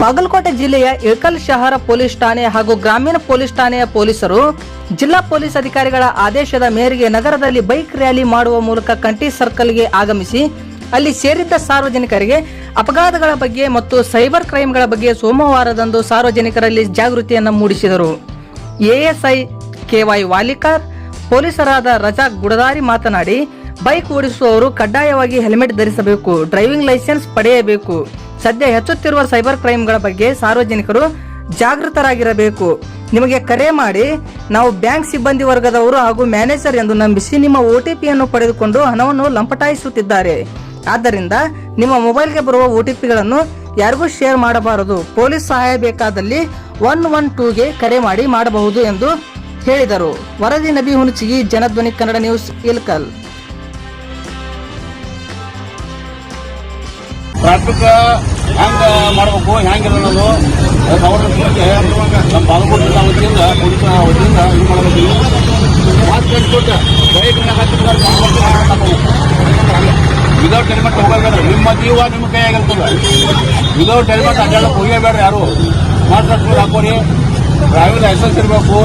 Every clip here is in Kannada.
ಬಾಗಲಕೋಟೆ ಜಿಲ್ಲೆಯ ಇಳಕಲ್ ಶಹರ ಪೊಲೀಸ್ ಠಾಣೆ ಹಾಗೂ ಗ್ರಾಮೀಣ ಪೊಲೀಸ್ ಠಾಣೆಯ ಪೊಲೀಸರು ಜಿಲ್ಲಾ ಪೊಲೀಸ್ ಅಧಿಕಾರಿಗಳ ಆದೇಶದ ಮೇರೆಗೆ ನಗರದಲ್ಲಿ ಬೈಕ್ ರ್ಯಾಲಿ ಮಾಡುವ ಮೂಲಕ ಕಂಠಿ ಸರ್ಕಲ್ಗೆ ಆಗಮಿಸಿ ಅಲ್ಲಿ ಸೇರಿದ್ದ ಸಾರ್ವಜನಿಕರಿಗೆ ಅಪಘಾತಗಳ ಬಗ್ಗೆ ಮತ್ತು ಸೈಬರ್ ಕ್ರೈಮ್ಗಳ ಬಗ್ಗೆ ಸೋಮವಾರದಂದು ಸಾರ್ವಜನಿಕರಲ್ಲಿ ಜಾಗೃತಿಯನ್ನು ಮೂಡಿಸಿದರು. ಎಎಸ್ಐ ಕೆವೈ ವಾಲಿಕಾರ್, ಪೊಲೀಸರಾದ ರಜಾ ಗುಡದಾರಿ ಮಾತನಾಡಿ, ಬೈಕ್ ಓಡಿಸುವವರು ಕಡ್ಡಾಯವಾಗಿ ಹೆಲ್ಮೆಟ್ ಧರಿಸಬೇಕು, ಡ್ರೈವಿಂಗ್ ಲೈಸೆನ್ಸ್ ಪಡೆಯಬೇಕು. ಸದ್ಯ ಹೆಚ್ಚುತ್ತಿರುವ ಸೈಬರ್ ಕ್ರೈಮ್ಗಳ ಬಗ್ಗೆ ಸಾರ್ವಜನಿಕರು ಜಾಗೃತರಾಗಿರಬೇಕು. ನಿಮಗೆ ಕರೆ ಮಾಡಿ, ನಾವು ಬ್ಯಾಂಕ್ ಸಿಬ್ಬಂದಿ ವರ್ಗದವರು ಹಾಗೂ ಮ್ಯಾನೇಜರ್ ಎಂದು ನಂಬಿಸಿ ನಿಮ್ಮ ಒ ಒಟಿಪಿಯನ್ನು ಪಡೆದುಕೊಂಡು ಹಣವನ್ನು ಲಂಪಟಾಯಿಸುತ್ತಿದ್ದಾರೆ. ಆದ್ದರಿಂದ ನಿಮ್ಮ ಮೊಬೈಲ್ಗೆ ಬರುವ ಒ ಒಟಿಪಿಗಳನ್ನು ಯಾರಿಗೂ ಶೇರ್ ಮಾಡಬಾರದು. ಪೊಲೀಸ್ ಸಹಾಯ ಬೇಕಾದಲ್ಲಿ ಒನ್ ಒನ್ ಟೂಗೆ ಕರೆ ಮಾಡಿ ಮಾಡಬಹುದು ಎಂದು ಹೇಳಿದರು. ವರದಿ ನಬಿ ಹುಣಚಿಗಿ ಜನಧ್ವನಿ ಕನ್ನಡ ನ್ಯೂಸ್ ಇಲ್ಕಲ್ ಟ್ರಾಫಿಕ್ ಹೆಂಗ ಮಾಡ್ಬೇಕು, ಹೆಂಗಿಲ್ಲ ಅನ್ನೋದು ನಮ್ಮ ಬಾಗಲಕೋಟೆ ಜಿಲ್ಲಾ ವತಿಯಿಂದ ಪೊಲೀಸ್ ವತಿಯಿಂದ ಇದು ಮಾಡಬೇಕು. ಮಾತು ಕಟ್ಕೊಟ್ಟು ಬೈಕ್ನ ವಿದೌಟ್ ಹೆಲ್ಮೆಟ್ ಹೋಗಬೇಡ್ರಿ ನಿಮ್ಮ ಜೀವ ನಿಮ್ಮ ಕೈಯಾಗಿರ್ತದೆ ವಿದೌಟ್ ಹೆಲ್ಮೆಟ್ ಅಡ್ಡಾಡಕ್ಕೆ ಹೋಗಬೇಡ್ರಿ ಯಾರು. ಮಾತಾಡ್ಕೊಂಡು ಹಾಕೋರಿ. ಡ್ರೈವಿಂಗ್ ಲೈಸೆನ್ಸ್ ಇರಬೇಕು.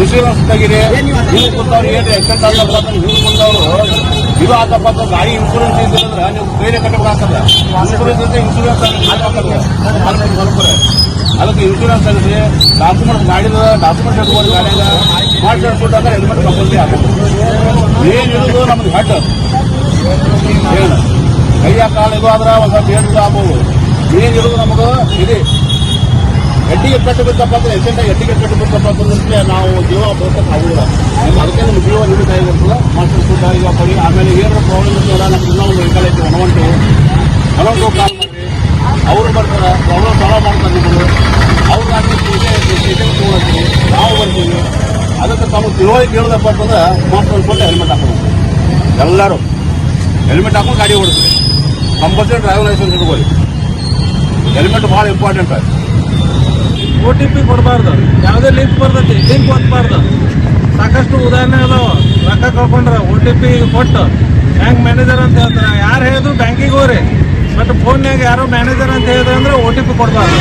ಇನ್ಶೂರೆನ್ಸ್ ತೆಗಿರಿ. ಹಿಂದೆ ಕುಂತವ್ರು ಏನು ಎಕ್ಸೆಂಟ್ ಅಂತ ಹಿಂದೆ ಕುಂತವ್ರು. ಇದು ಆತಪ್ಪ ಅಂತ ಗಾಡಿ ಇನ್ಶೂರೆನ್ಸ್ ಇದ್ದಿದ್ರೆ ನೀವು ಬೇರೆ ಕಟ್ಟಬೇಕಾಗ್ತದೆ ಇನ್ಶೂರೆನ್ಸ್ ಇದ್ರೆ ಇನ್ಶೂರೆನ್ಸ್ ಹಾಕಬೇಕಾಗ್ತದೆ ಅದಕ್ಕೆ ಇನ್ಶೂರೆನ್ಸ್ ತೆಗೆದ್ರಿ ಡಾಕ್ಯುಮೆಂಟ್ಸ್ ಗಾಡಿದ ಡಾಕ್ಯುಮೆಂಟ್ ಇಟ್ಕೊಂಡು ಗಾಡಿದ ಮಾತಾಡ್ಸ್ಬಿಟ್ಟು ಅಂದ್ರೆ ಹೆಲ್ಮೆಟ್ ಕಂಪಲ್ಸರಿ ಆಗಬೇಕು ಏನಿರೋದು ನಮ್ಗೆ ಹೆಡ್ ಏನು ಕೈಯ ಕಾಲು ಇದು ಆದ್ರೆ ಒಂದು ಸ್ವಲ್ಪ ಏನು ಆಗ್ಬೋದು ಏನಿರೋದು ನಮಗೆ ಇದೆ ಎಡ್ಡಿಗೆ ಕಟ್ಟಬೇಕಪ್ಪ ಅಂದ್ರೆ ಎಸೆಂಟಾಗಿ ಎಡ್ಡಿಗೆ ಕಟ್ಟಬೇಕಪ್ಪ ಅಂದ್ರೆ ನಾವು ಜೀವ ಆಗೋದಿಲ್ಲ. ಅದಕ್ಕೆ ನಮ್ಮ ಜೀವ ಕೈ ಇರ್ತದೆ ಮಾಸ್ಟರ್ ಫುಡ್ ಈಗ ಆಮೇಲೆ ಏನೋ ಪ್ರಾಬ್ಲಮ್ ಇರ್ತಲ್ಲ ನಮ್ಗೆ ಇನ್ನೂ ಒಂದು ವೆಹಿಕಲ್ ಐತಿ ಕಾಲ್ ಮಾಡಿ. ಅವ್ರು ಬರ್ತಾರೆ. ಪ್ರಾಬ್ಲಮ್ ಸಾಲ್ವ್ ಮಾಡ್ತಾರೆ ನಿಮ್ಮನ್ನು. ಅವ್ರು ತಗೊಳತ್ತೀವಿ ನಾವು ಬರ್ತೀವಿ. ಅದಕ್ಕೆ ತಮ್ಮ ತಿಳುವಳಿ ಕೇಳಿದಪ್ಪ ಅಂತಂದ್ರೆ ಮಾಸ್ಟರ್ ಫುಡ್ ಹೆಲ್ಮೆಟ್ ಹಾಕೋದು. ಎಲ್ಲರೂ. ಹೆಲ್ಮೆಟ್ ಹಾಕೊಂಡು ಗಾಡಿ ಓಡಿಸ್ತೀವಿ ಕಂಪಲ್ಸರಿ ಡ್ರೈವಿಂಗ್ ಲೈಸೆನ್ಸ್ ಇಟ್ಕೊಳ್ಳಿ. ಹೆಲ್ಮೆಟ್ ಭಾಳ ಇಂಪಾರ್ಟೆಂಟ್ ಓ ಟಿ ಪಿ ಕೊಡಬಾರ್ದು. ಯಾವುದೇ ಲಿಂಕ್ ಬರ್ತೈತಿ ಲಿಂಕ್ ಒತ್ತಬಾರ್ದು ಸಾಕಷ್ಟು ಉದಾಹರಣೆ ಅದಾವ. ರೊಕ್ಕ ಕಳ್ಕೊಂಡ್ರೆ ಓ ಟಿ ಪಿ ಕೊಟ್ಟು ಬ್ಯಾಂಕ್ ಮ್ಯಾನೇಜರ್ ಅಂತ ಹೇಳ್ತಾರೆ. ಯಾರು ಹೇಳಿದ್ರು ಬ್ಯಾಂಕಿಗೆ ಹೋಗ್ರಿ. ಬಟ್ ಫೋನ್ಯಾಗ ಯಾರೋ ಮ್ಯಾನೇಜರ್ ಅಂತ ಹೇಳಿದ್ರೆ ಅಂದ್ರೆ ಓ ಟಿ ಪಿ ಕೊಡಬಾರ್ದು.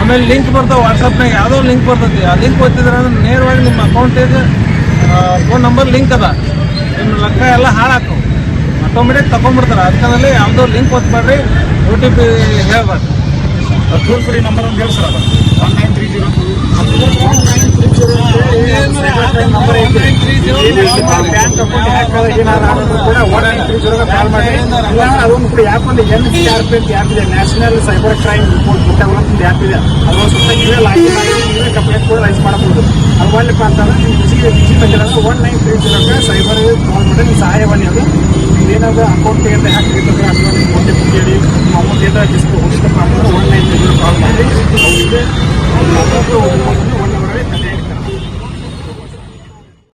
ಆಮೇಲೆ ಲಿಂಕ್ ಬರ್ತಾವೆ ವಾಟ್ಸಪ್ನಾಗ ಯಾವುದೋ ಲಿಂಕ್ ಬರ್ತೈತಿ. ಆ ಲಿಂಕ್ ಒತ್ತಿದ್ರೆ ಅಂದ್ರೆ ನೇರವಾಗಿ ನಿಮ್ಮ ಅಕೌಂಟಿಗೆ ಫೋನ್ ನಂಬರ್ ಲಿಂಕ್ ಅದ. ನಿಮ್ಮ ರೊಕ್ಕ ಎಲ್ಲ ಹಾಳಾಕು ಆಟೋಮೆಟಿಕ್ ತಗೊಂಡ್ಬಿಡ್ತಾರೆ. ಅದಕ್ಕಲ್ಲಿ ಯಾವುದೋ ಲಿಂಕ್ ಒತ್ತಬೇಡ್ರಿ ಓ ಟಿ ಪಿ ಹೇಳ್ಬಾರ್ದು. ಟೋಲ್ ಫ್ರೀ ನಂಬರ್ ಅಂತ ಹೇಳ್ತಾರೆ ಏನಾದ್ರು ಆದರೂ ಕೂಡ ಒನ್ ನೈನ್ ತ್ರೀ ಕಾಲ್ ಮಾಡಿ ಅದೊಂದು ಕೂಡ ಆ್ಯಪ್ ಒಂದು ಎನ್ ಆರ್ ಪಿ ಅಂತ ನ್ಯಾಷನಲ್ ಸೈಬರ್ ಕ್ರೈಮ್ ರಿಪೋರ್ಟ್ ಒಂದು ಆ್ಯಪ್ ಇದೆ ಅದೊಂದು ಸುತ್ತ ನೀವೇ ಲಾಗಿನ್ ನೀವೇ ಕಂಪ್ಲೇಂಟ್ ಕೂಡ ರೈಸ್ ಮಾಡಬಹುದು ಅದು ಒಳ್ಳೆಪ್ಪ ಅಂತಂದ್ರೆ ನೀವು ಬಿಸಿ ಬಿಸಿ ಬಂದಿರೋದು one nine three cyber call ಮಾಡಿ ನೀವು ಸಹಾಯವಾಣಿ ಅದು ಏನಾದರೂ ಅಕೌಂಟ್ ಅಂತ ಹ್ಯಾಕ್ ಇರ್ತದೆ ಅಥವಾ ನಿಮ್ಮ ನಿಮ್ಮ ಅಮೌಂಟ್ ಏನಾದ್ರು ಡಿಸ್ಕೋ ಒನ್ ನೈನ್ ತ್ರೀ ಜೀರೋ ಮಾಡಿ